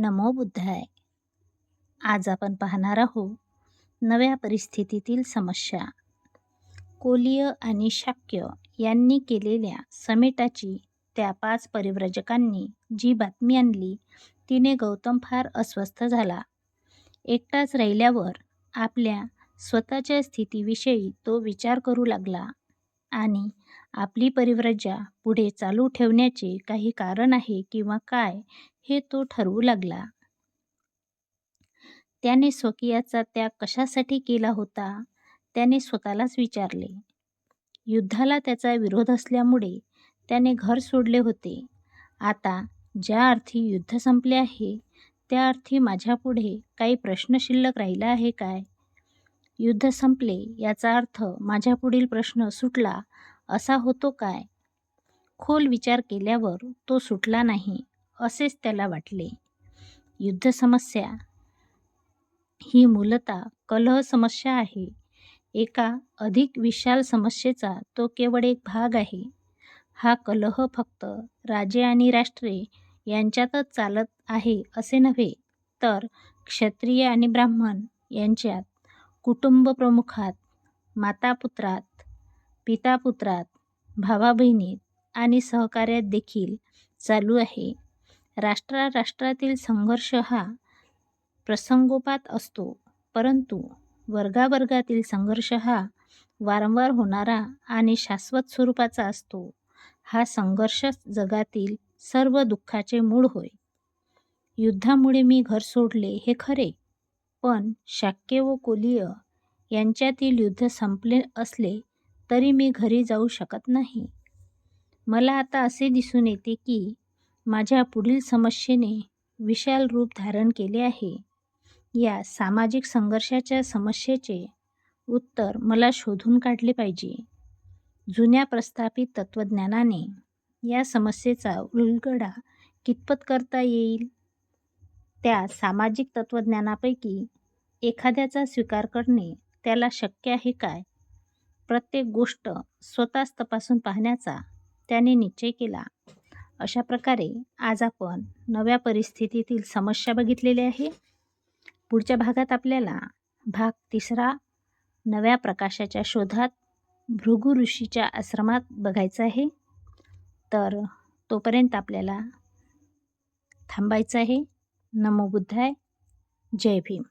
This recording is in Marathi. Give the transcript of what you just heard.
नमो बुद्धाय. आज आपण पाहणार आहोत नव्या परिस्थितीतील समस्या. कोलीय आणि शाक्य यांनी केलेल्या समेटाची त्या पाच परिव्रजकांनी जी बातमी आणली तिने गौतम फार अस्वस्थ झाला. एकटाच राहिल्यावर आपल्या स्वतःच्या स्थितीविषयी तो विचार करू लागला आणि आपली परिव्रजा पुढे चालू ठेवण्याचे काही कारण आहे किंवा काय हे तो ठरवू लागला. त्याने स्वकीयाचा त्याग कशासाठी केला होता त्याने स्वतःलाच विचारले. युद्धाला त्याचा विरोध असल्यामुळे त्याने घर सोडले होते. आता ज्या अर्थी युद्ध संपले आहे त्या अर्थी माझ्यापुढे काही प्रश्न शिल्लक राहिला आहे काय? युद्ध संपले याचा अर्थ माझ्या पुढील प्रश्न सुटला असा होतो काय? खोल विचार केल्यावर तो सुटला नाही असेच त्याला वाटले. युद्ध समस्या. ही मूलतः कलह समस्या आहे. एका अधिक विशाल समस्येचा तो केवळ एक भाग आहे. हा कलह फक्त राजे आणि राष्ट्रे यांच्यातच चालत आहे असे नव्हे तर क्षत्रिय आणि ब्राह्मण यांच्यात कुटुंबप्रमुखात मातापुत्रात पितापुत्रात भावाबहिणीत आणि सहकार्यात देखील चालू आहे. राष्ट्राराष्ट्रातील संघर्ष हा प्रसंगोपात असतो परंतु वर्गावर्गातील संघर्ष हा वारंवार होणारा आणि शाश्वत स्वरूपाचा असतो. हा संघर्ष जगातील सर्व दुःखाचे मूळ होय. युद्धामुळे मी घर सोडले हे खरे पण शाक्य व कोलीय यांच्यातील युद्ध संपले असले तरी मी घरी जाऊ शकत नाही. मला आता असे दिसून येते की माझ्या पुढील समस्येने विशाल रूप धारण केले आहे. या सामाजिक संघर्षाच्या समस्येचे उत्तर मला शोधून काढले पाहिजे. जुन्या प्रस्थापित तत्त्वज्ञानाने या समस्येचा उलगडा कितपत करता येईल? त्या सामाजिक तत्त्वज्ञानापैकी एखाद्याचा स्वीकार करणे त्याला शक्य आहे काय? प्रत्येक गोष्ट स्वतःच तपासून पाहण्याचा त्याने निश्चय केला. अशा प्रकारे आज आपण नव्या परिस्थितीतील समस्या बघितलेली आहे पुढच्या भागात आपल्याला भाग तिसरा नव्या प्रकाशाच्या शोधात भृगु ऋषीच्या आश्रमात बघायचं आहे. तर तोपर्यंत आपल्याला थांबायचं आहे. नमो बुद्धाय. जय भीम.